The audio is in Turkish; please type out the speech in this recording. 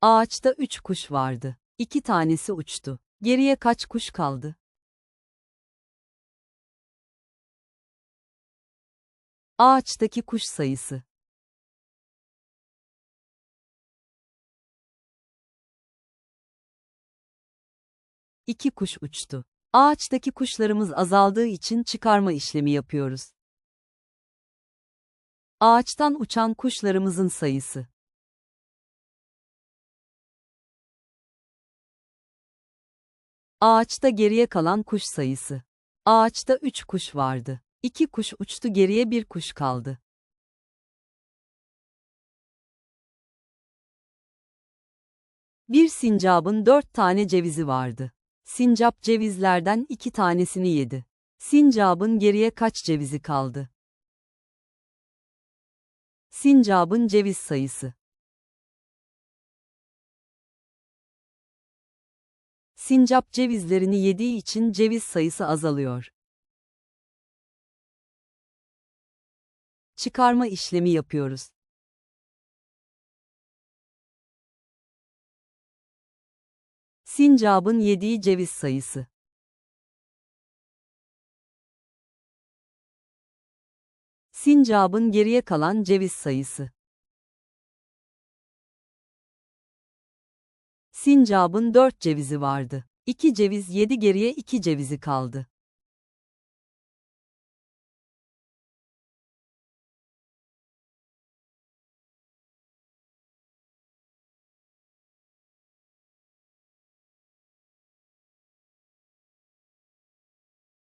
Ağaçta üç kuş vardı. İki tanesi uçtu. Geriye kaç kuş kaldı? Ağaçtaki kuş sayısı. İki kuş uçtu. Ağaçtaki kuşlarımız azaldığı için çıkarma işlemi yapıyoruz. Ağaçtan uçan kuşlarımızın sayısı. Ağaçta geriye kalan kuş sayısı. Ağaçta üç kuş vardı. İki kuş uçtu geriye bir kuş kaldı. Bir sincabın dört tane cevizi vardı. Sincap cevizlerden iki tanesini yedi. Sincabın geriye kaç cevizi kaldı? Sincabın ceviz sayısı. Sincap cevizlerini yediği için ceviz sayısı azalıyor. Çıkarma işlemi yapıyoruz. Sincabın yediği ceviz sayısı. Sincabın geriye kalan ceviz sayısı. Sincabın dört cevizi vardı. İki ceviz yedi geriye iki cevizi kaldı.